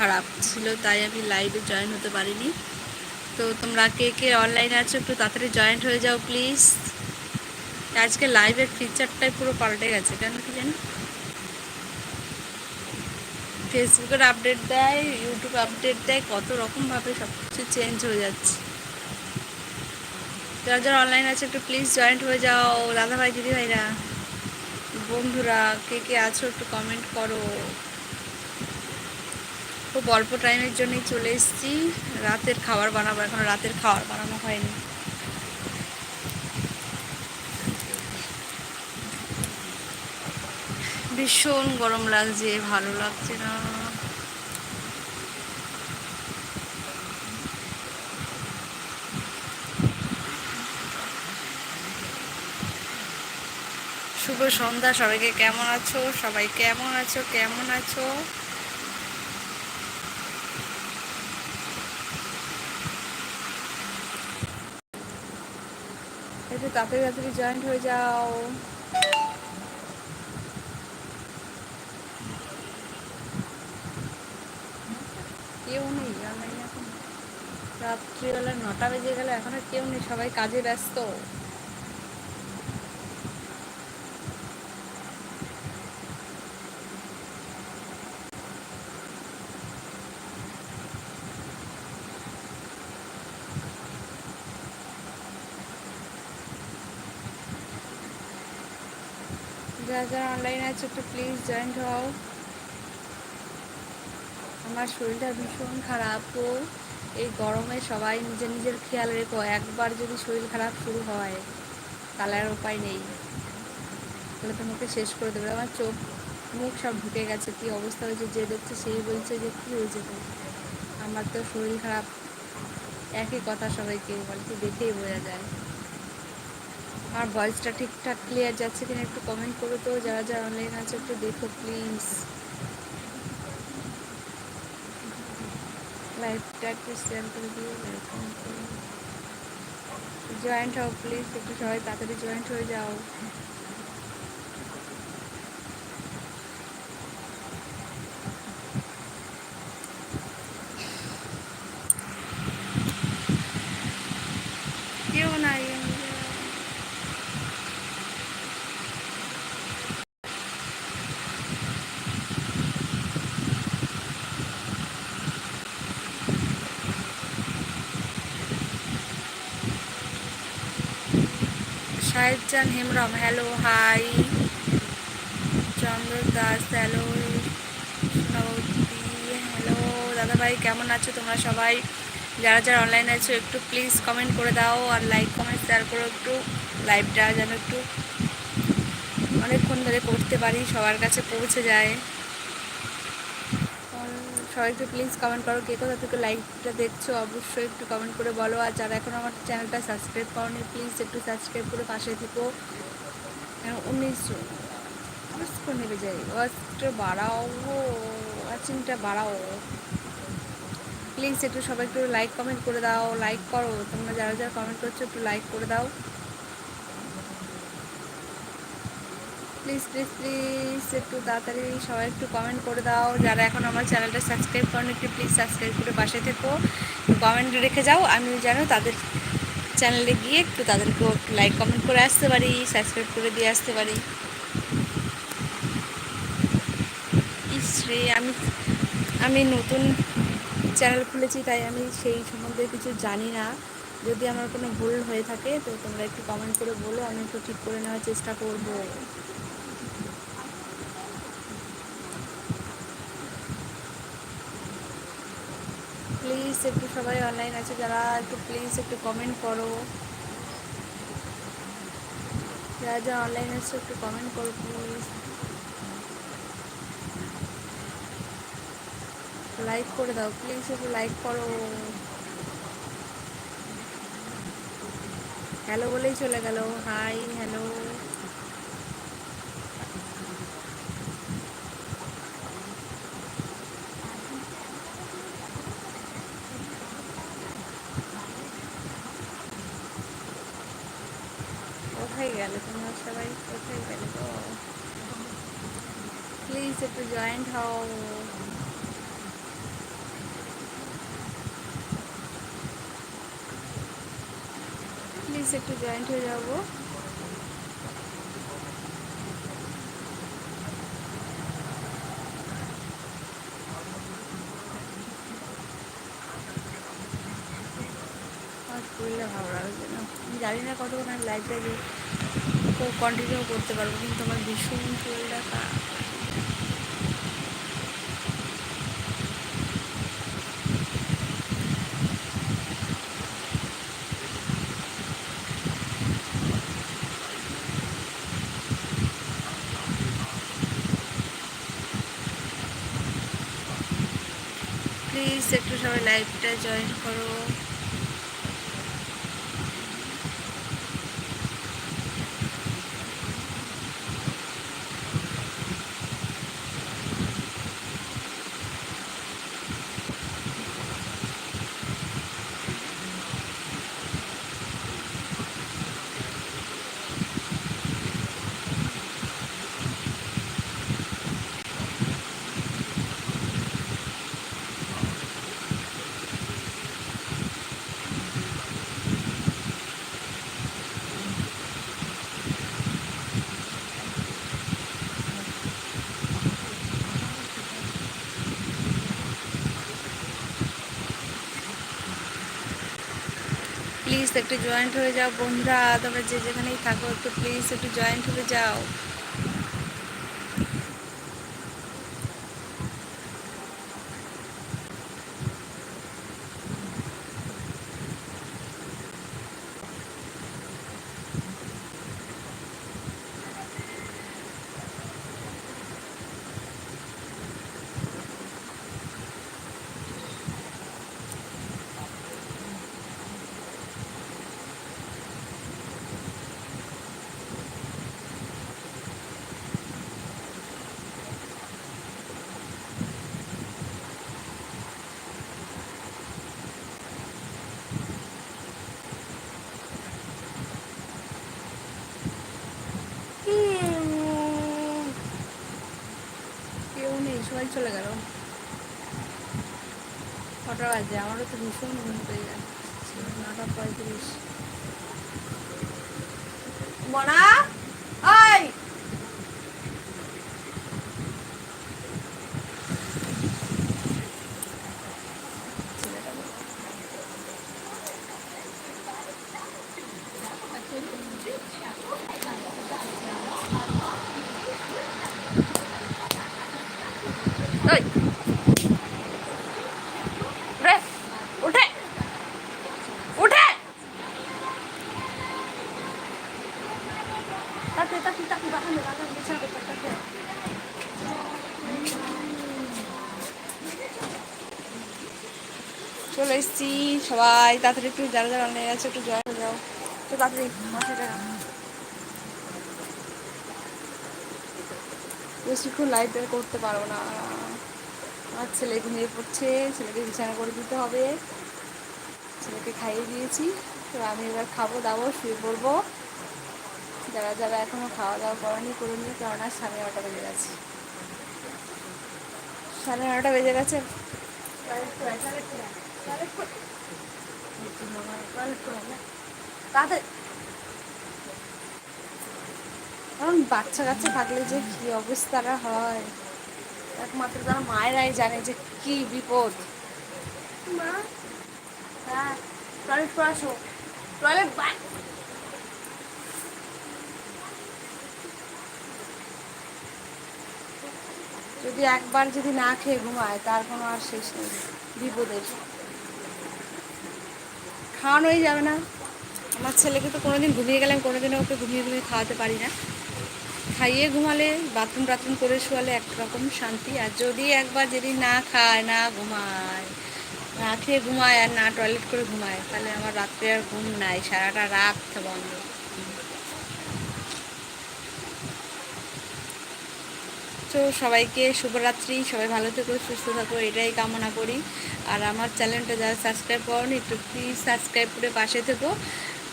খারাপ ছিল, তাই আমি লাইভে জয়েন হতে পারিনি। তো তোমরা কে কে অনলাইনে আছো একটু তাড়াতাড়ি জয়েন্ট হয়ে যাও প্লিজ আজকে লাইভের ফিচারটাই পুরো পাল্টে গেছে, কেন কি জানি? ফেসবুকের আপডেট দেয় ইউটিউব আপডেট দেয়, কত রকমভাবে সব কিছু চেঞ্জ হয়ে যাচ্ছে। যারা যারা অনলাইন আছে একটু প্লিজ জয়েন্ট হয়ে যাও দাদা ভাই দিদি ভাইরা বন্ধুরা, কে কে আছো একটু কমেন্ট করো। খুব অল্প টাইমের জন্যই চলে এসেছি। রাতের খাবার বানাবো, এখন রাতের খাবার বানানো হয়নি। ভীষণ গরম লাগছে, ভালো লাগছে না। শুভ সন্ধ্যা, সবাইকে কেমন আছো? সবাই কেমন আছো? কেমন আছো? একটু তাড়াতাড়ি তাড়াতাড়ি জয়েন্ট হয়ে যাও। কেউ নেই অনলাইনে এখন। রাত্রিবেলা নটা বেজে গেলে এখন কেউ নেই, সবাই কাজে ব্যস্ত। যারা যারা অনলাইনে আছে, একটু প্লিজ জয়েন্ট হও। আমার শরীরটা ভীষণ খারাপ তো এই গরমে সবাই নিজের নিজের খেয়াল রেখো, একবার যদি শরীর খারাপ শুরু হয়, তাহলে আর উপায় নেই। তাহলে তোমাকে শেষ করে দেবে। আমার চোখ, মুখ সব ঢুকে গেছে, কী অবস্থা হয়েছে, যে দেখছে সেই বলছে যে কী হয়েছে তো। আমার তো শরীর খারাপ। একই কথা সবাইকে বলছে দেখেই বোঝা যায়। আর ভয়েসটা ঠিকঠাক ক্লিয়ার যাচ্ছে কিনা একটু কমেন্ট করো তো যারা যারা অনলাইন আছে একটু দেখো প্লিজ লাইভটা একটু শেয়ার করে। দিয়ে জয়েন্ট হও প্লিজ একটু সবাই তাড়াতাড়ি জয়েন্ট হয়ে যাও। কেউ নাই। Sahebjan Hembrom hello hi Chandra Das hello hello দাদাভাই, কেমন আছো তোমরা সবাই? যারা যারা অনলাইন আছো, একটু প্লিজ কমেন্ট করে দাও আর লাইক কমেন্ট শেয়ার করো একটু। লাইভটা যেন একটু অনেকক্ষণ ধরে করতে পারি, সবার কাছে পৌঁছে যায়। সবাই একটু প্লিজ কমেন্ট করো কে কোথা থেকে লাইভটা দেখছ, অবশ্যই একটু কমেন্ট করে বলো। আর যারা এখন আমার চ্যানেলটা সাবস্ক্রাইব করনি প্লিজ একটু সাবস্ক্রাইব করে পাশে থেকো। উনিশশো করে নেবে যাই। ওয়াচটা বাড়াও ওয়াচিংটা বাড়াও। প্লিজ একটু সবাই একটু লাইক কমেন্ট করে দাও লাইক করো। তোমরা যারা যারা কমেন্ট করছ একটু লাইক করে দাও। প্লিজ প্লিজ প্লিজ একটু তাড়াতাড়ি সবাই একটু কমেন্ট করে দাও। যারা এখন আমার চ্যানেলটা সাবস্ক্রাইব করেন, একটু প্লিজ সাবস্ক্রাইব করে পাশে থেকো। কমেন্ট রেখে যাও আমি যেন তাদের চ্যানেলে গিয়ে একটু তাদেরকেও একটু লাইক কমেন্ট করে আসতে পারি সাবস্ক্রাইব করে দিয়ে আসতে পারি। ইসরে আমি আমি নতুন চ্যানেল খুলেছি, তাই আমি সেই সম্বন্ধে কিছু জানি না। যদি আমার কোনো ভুল হয়ে থাকে, তো তোমরা একটু কমেন্ট করে বলো, আমি একটু ঠিক করে নেওয়ার চেষ্টা করব। প্লিজ একটু সবাই অনলাইন আছে, যারা একটু প্লিজ একটু কমেন্ট করো। যারা যারা অনলাইন আছে, একটু কমেন্ট করো প্লিজ লাইক করে দাও প্লিজ একটু লাইক করো। হ্যালো বলেই চলে গেল। হাই হ্যালো কোথায় গেলে? তোমরা সবাই কোথায় গেলে? তো প্লিজ একটু জয়েন্ট হও। প্লিজ একটু জয়েন্ট হয়ে যাব। শরীরে ভালো না। জানি না কতক্ষণ লাইভটা দিয়ে কন্টিনিউ করতে পারব কিন্তু আমার ভীষণ শরীরটা খারাপ প্লিজ একটু সবাই লাইভটা জয়েন করো। প্লিজ একটু জয়েন্ট হয়ে যাও, বন্ধুরা। তোমরা যে যেখানেই থাকো, একটু প্লিজ একটু জয়েন্ট হয়ে যাও কেউ নেই সবাই চলে গেল। কটা বাজে? আমারও তো ভীষণ ঘুম পেয়ে যাচ্ছে নটা পঁয়ত্রিশ। মনা? চলে এসছি সবাই, তাড়াতাড়ি একটু যারা যারা অনেক আছে একটু জয় হয়ে যাও। তো বেশিক্ষণ লাইট করতে পারব না। আমার ছেলে ঘুমিয়ে পড়ছে, ছেলেকে বিছানা করে দিতে হবে। ছেলেকে খাইয়ে দিয়েছি। তো আমি এবার খাব, দাবো, শুয়ে পড়ব। যারা যারা এখনও খাওয়া দাওয়া করেনি করে নিয়ে কেননা সাড়ে নটা বেজে গেছে। সাড়ে নটা বেজে গেছে। কারণ বাচ্চা কাচ্চা থাকলে যে কি অবস্থাটা হয়? একমাত্র তারা মায়েরাই জানে যে কি বিপদ। মা? হ্যাঁ টয়লেট আসো। টয়লেট যদি একবার যদি না খেয়ে ঘুমায়, তার কোনো আর শেষ নেই, বিপদের। খাওয়ানোই যাবে না। আমার ছেলেকে তো কোনোদিন ঘুমিয়ে গেলে আমি কোনোদিনও ওকে ঘুমিয়ে ঘুমিয়ে খাওয়াতে পারি না। খাইয়ে ঘুমালে, বাথরুম টাথরুম করে শুয়ালে একরকম শান্তি। আর যদি একবার যদি না খায়, না ঘুমায়, না খেয়ে ঘুমায় আর না টয়লেট করে ঘুমায়, তাহলে আমার রাত্রে আর ঘুম নাই, সারাটা রাত বন্ধ। তো সবাইকে শুভরাত্রি, সবাই ভালো থেকো, সুস্থ থাকো, এটাই কামনা করি। আর আমার চ্যানেলটা যারা সাবস্ক্রাইব করনি, একটু প্লিজ সাবস্ক্রাইব করে পাশে থেকো।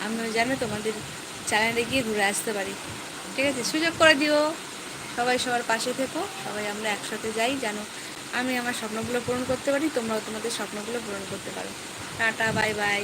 আমিও যেন তোমাদের চ্যানেলে গিয়ে ঘুরে আসতে পারি। ঠিক আছে? সুযোগ করে দিও। সবাই সবার পাশে থেকো। সবাই আমরা একসাথে যাই যেন আমি আমার স্বপ্নগুলো পূরণ করতে পারি, তোমরাও তোমাদের স্বপ্নগুলো পূরণ করতে পারো। Tata, bye bye.